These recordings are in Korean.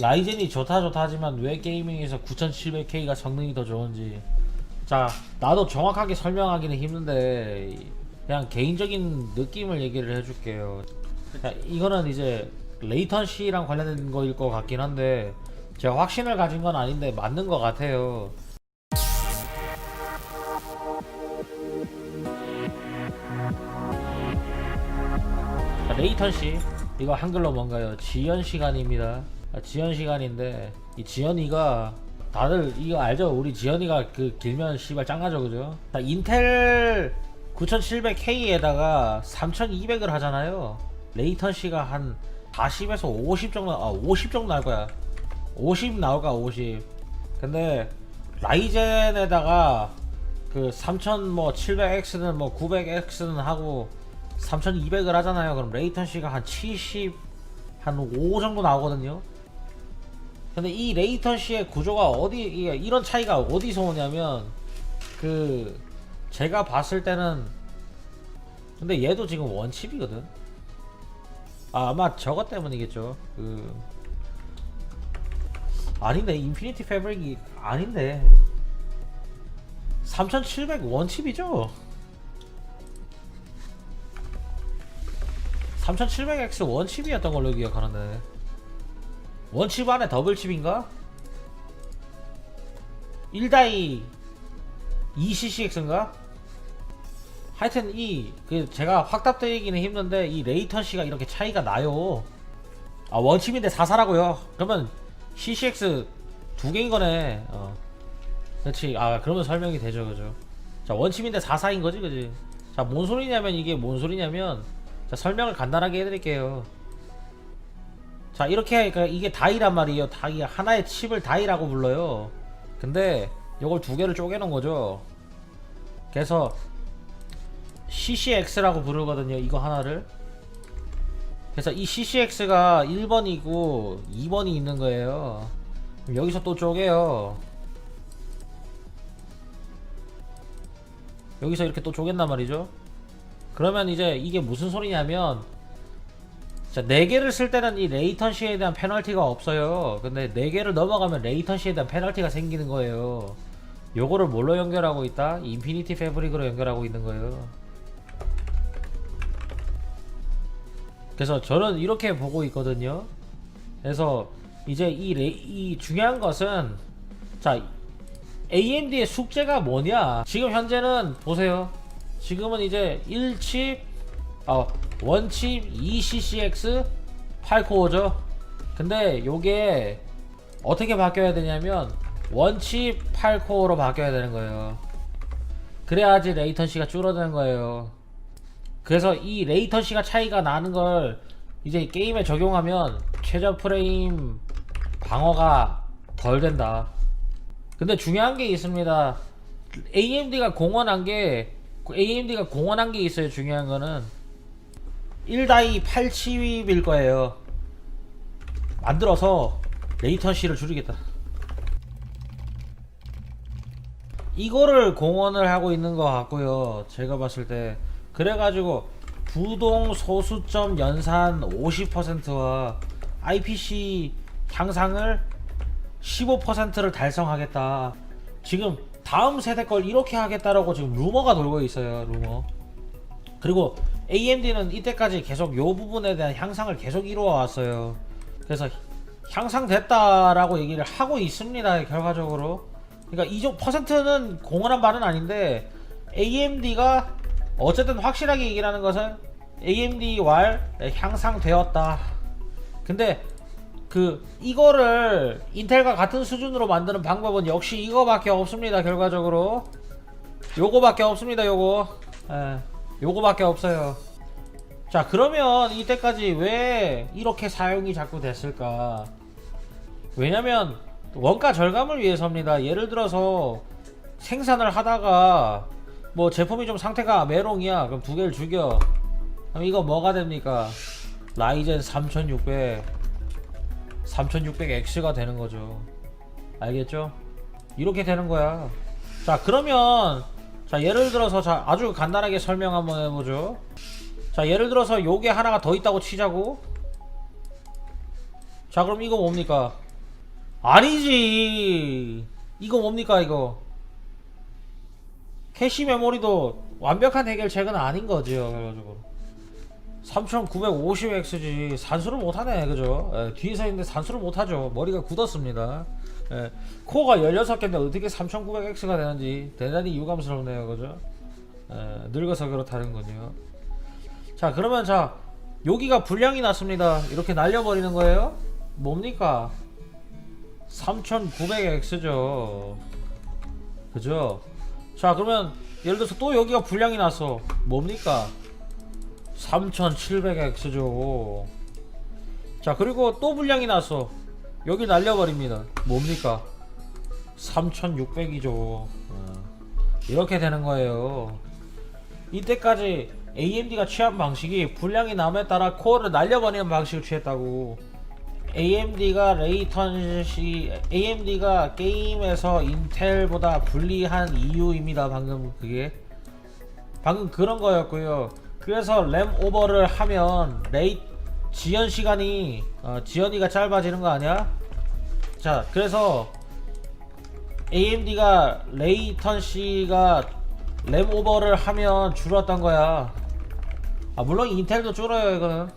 라이젠이 좋다 좋다 하지만 왜 게이밍에서 9700K가 성능이 더 좋은지 자 나도 정확하게 설명하기는 힘든데 그냥 개인적인 느낌을 얘기를 해줄게요 자, 이거는 이제 레이턴시랑 관련된 거일 것 같긴 한데 제가 확신을 가진 건 아닌데 맞는 것 같아요 자, 레이턴시 이거 한글로 뭔가요? 지연 시간입니다. 아, 지연 시간인데 이 지연이가 다들 이거 알죠? 우리 지연이가 그 길면 씨발 짱나죠 그죠? 자, 인텔 9700K에다가 3200을 하잖아요. 레이턴시가 한 40에서 50 정도 아 50 정도 나올 거야. 50 나올까 50. 근데 라이젠에다가 그 3700X는 뭐 900X는 하고 3200을 하잖아요. 그럼 레이턴시가 한 70, 한 5 정도 나오거든요. 근데 이 레이턴시의 구조가 어디, 이런 차이가 어디서 오냐면, 그, 제가 봤을 때는, 근데 얘도 지금 원칩이거든? 아, 아마 저것 때문이겠죠. 그, 아닌데, 인피니티 패브릭이 아닌데. 3700 원칩이죠? 3700X 원칩이었던 걸로 기억하는데 원칩 안에 더블칩인가? 1다이 2CCX인가? 하여튼 이 그 제가 확답드리기는 힘든데 이 레이턴시가 이렇게 차이가 나요. 아 원칩인데 4사라고요? 그러면 CCX 두 개인 거네. 어. 그렇지. 아 그러면 설명이 되죠 그죠? 자 원칩인데 4사인 거지 그지? 자 뭔 소리냐면 이게 뭔 소리냐면 자 설명을 간단하게 해드릴게요 자 이렇게 하니까 이게 다이란 말이에요. 다이 하나의 칩을 다이라고 불러요. 근데 이걸 두 개를 쪼개놓은 거죠. 그래서 CCX라고 부르거든요 이거 하나를. 그래서 이 CCX가 1번이고 2번이 있는 거예요. 그럼 여기서 또 쪼개요. 여기서 이렇게 또 쪼갠단 말이죠. 그러면 이제 이게 무슨 소리냐면 자, 4개를 쓸 때는 이 레이턴시에 대한 페널티가 없어요. 근데 4개를 넘어가면 레이턴시에 대한 페널티가 생기는 거예요. 요거를 뭘로 연결하고 있다? 인피니티 패브릭으로 연결하고 있는 거예요. 그래서 저는 이렇게 보고 있거든요. 그래서 이제 이, 레, 이 중요한 것은 자 AMD의 숙제가 뭐냐? 지금 현재는 보세요. 지금은 이제 1칩, 어, 원칩 2CCX 8코어죠. 근데 요게 어떻게 바뀌어야 되냐면 원칩 8코어로 바뀌어야 되는 거예요. 그래야지 레이턴시가 줄어드는 거예요. 그래서 이 레이턴시가 차이가 나는 걸 이제 게임에 적용하면 최저 프레임 방어가 덜 된다. 근데 중요한 게 있습니다. AMD가 공헌한 게 AMD가 공헌한 게 있어요. 중요한 거는 1다이 8칩일 거예요. 만들어서 레이턴시를 줄이겠다. 이거를 공헌을 하고 있는 것 같고요. 제가 봤을 때 그래가지고 부동 소수점 연산 50%와 IPC 향상을 15%를 달성하겠다. 지금 다음 세대 걸 이렇게 하겠다라고 지금 루머가 돌고 있어요. 루머. 그리고 AMD는 이때까지 계속 요 부분에 대한 향상을 계속 이루어 왔어요. 그래서 향상됐다라고 얘기를 하고 있습니다. 결과적으로. 그러니까 이쪽 퍼센트는 공언한 바는 아닌데 AMD가 어쨌든 확실하게 얘기를 하는 것은 AMD 왈 향상되었다. 근데 그 이거를 인텔과 같은 수준으로 만드는 방법은 역시 이거밖에 없습니다. 결과적으로 요거밖에 없습니다. 요거. 예. 요거밖에 없어요. 자, 그러면 이때까지 왜 이렇게 사용이 자꾸 됐을까? 왜냐면 원가 절감을 위해서입니다. 예를 들어서 생산을 하다가 뭐 제품이 좀 상태가 메롱이야. 그럼 두 개를 죽여. 그럼 이거 뭐가 됩니까? 라이젠 3600 3600X가 되는 거죠. 알겠죠? 이렇게 되는 거야. 자, 그러면 자, 예를 들어서 자, 아주 간단하게 설명 한번 해보죠. 자, 예를 들어서 요게 하나가 더 있다고 치자고. 자, 그럼 이거 뭡니까? 아니지. 이거 뭡니까 이거? 캐시 메모리도 완벽한 해결책은 아닌 거죠. 그래가지고 3950X지 산수를 못하네 그죠? 예, 뒤에서 있는데 산수를 못하죠. 머리가 굳었습니다. 예, 코어가 16개인데 어떻게 3900X가 되는지 대단히 유감스럽네요. 그죠? 예, 늙어서 그렇다는군요. 자 그러면 자 여기가 불량이 났습니다. 이렇게 날려버리는 거예요? 뭡니까? 3900X죠. 그죠? 자, 그러면 예를 들어서 또 여기가 불량이 났어. 뭡니까? 3700X죠. 자, 그리고 또 불량이 났어. 여기 날려버립니다. 뭡니까? 3600이죠. 이렇게 되는 거예요. 이때까지 AMD가 취한 방식이 불량이 남에 따라 코어를 날려버리는 방식을 취했다고. AMD가 레이턴시 AMD가 게임에서 인텔보다 불리한 이유입니다. 방금 그게 방금 그런 거였고요. 그래서 램 오버를 하면 레이 지연 시간이 어, 지연이가 짧아지는 거 아니야? 자, 그래서 AMD가 레이턴시가 램 오버를 하면 줄었던 거야. 아 물론 인텔도 줄어요 이거는.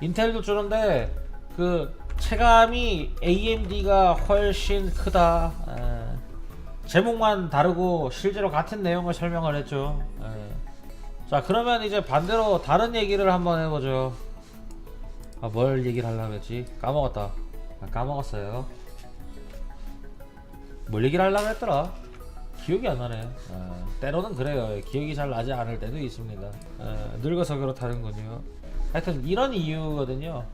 인텔도 줄은데 그 체감이 AMD가 훨씬 크다. 에. 제목만 다르고 실제로 같은 내용을 설명을 했죠. 에. 자 그러면 이제 반대로 다른 얘기를 한번 해보죠. 아 뭘 얘기를 하려고 했지? 까먹었다. 아, 까먹었어요. 뭘 얘기를 하려고 했더라? 기억이 안 나네. 어, 때로는 그래요. 기억이 잘 나지 않을 때도 있습니다. 어, 늙어서 그렇다는군요. 하여튼 이런 이유거든요.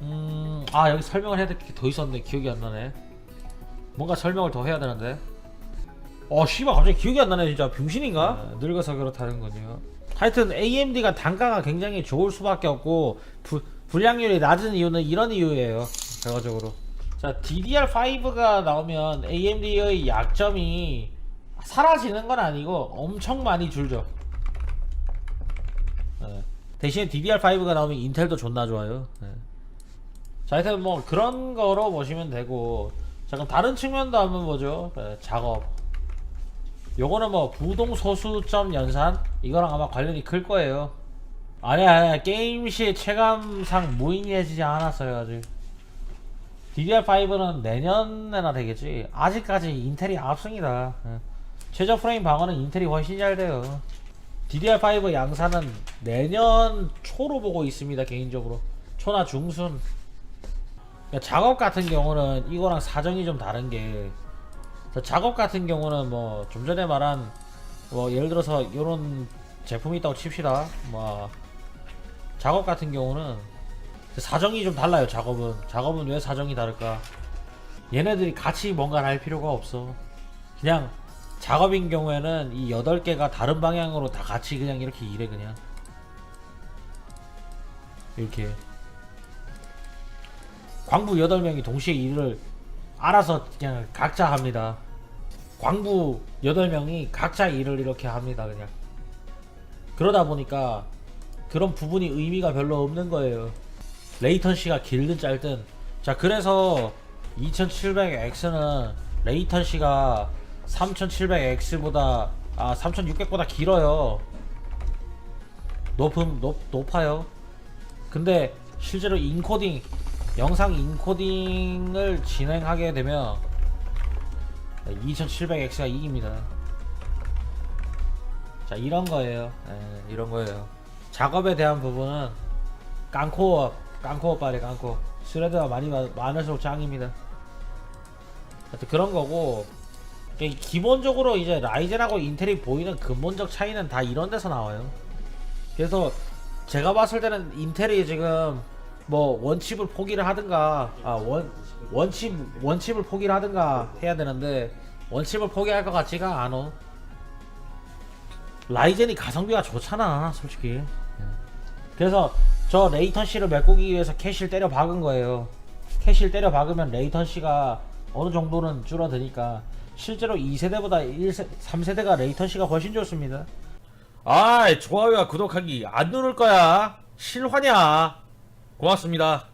음, 아 여기 설명을 해야 될 게 더 있었는데 기억이 안 나네. 뭔가 설명을 더 해야 되는데. 어, 씨발 갑자기 기억이 안 나네 진짜 병신인가? 어, 늙어서 그렇다는군요. 하여튼 AMD가 단가가 굉장히 좋을 수밖에 없고 부, 불량률이 낮은 이유는 이런 이유예요. 결과적으로. 자, DDR5가 나오면 AMD의 약점이 사라지는 건 아니고 엄청 많이 줄죠. 예. 대신에 DDR5가 나오면 인텔도 존나 좋아요. 예. 자, 하여튼 뭐 그런 거로 보시면 되고. 자, 그럼 다른 측면도 한번 보죠. 예, 작업. 요거는 뭐 부동 소수점 연산 이거랑 아마 관련이 클 거예요. 아니야, 아니야. 게임 시 체감상 무의미해지지 않았어요 아직. DDR5는 내년에나 되겠지. 아직까지 인텔이 압승이다. 예. 최저 프레임 방어는 인텔이 훨씬 잘 돼요. DDR5 양산은 내년 초로 보고 있습니다 개인적으로. 초나 중순. 그러니까 작업 같은 경우는 이거랑 사정이 좀 다른 게 자, 작업 같은 경우는 뭐 좀 전에 말한 뭐 예를 들어서 이런 제품이 있다고 칩시다. 뭐 작업 같은 경우는 사정이 좀 달라요. 작업은 작업은 왜 사정이 다를까? 얘네들이 같이 뭔가를 할 필요가 없어. 그냥 작업인 경우에는 이 8개가 다른 방향으로 다 같이 그냥 이렇게 일해 그냥 이렇게 광부 8명이 동시에 일을 알아서 그냥 각자 합니다. 광부 8명이 각자 일을 이렇게 합니다, 그냥. 그러다 보니까 그런 부분이 의미가 별로 없는 거예요. 레이턴시가 길든 짧든. 자, 그래서 2700X는 레이턴시가 3700X보다 아, 3600보다 길어요. 높음 높 높아요. 근데 실제로 인코딩 영상 인코딩을 진행하게 되면 2700X가 이깁니다. 자 이런 거예요. 예, 이런 거예요. 작업에 대한 부분은 깡코어, 깡코어 빨리 깡코. 스레드가 많이 많- 많을수록 짱입니다. 하여튼 그런 거고 이 기본적으로 이제 라이젠하고 인텔이 보이는 근본적 차이는 다 이런 데서 나와요. 그래서 제가 봤을 때는 인텔이 지금 뭐 원칩을 포기를 하든가 아 원 원칩 원칩을 포기를 하든가 해야 되는데 원칩을 포기할 것 같지가 않어. 라이젠이 가성비가 좋잖아, 솔직히. 예. 그래서 저 레이턴시를 메꾸기 위해서 캐시를 때려 박은 거예요. 캐시를 때려 박으면 레이턴시가 어느 정도는 줄어드니까 실제로 2세대보다 1세, 3세대가 레이턴시가 훨씬 좋습니다. 아, 좋아요와 구독하기 안 누를 거야. 실화냐? 고맙습니다.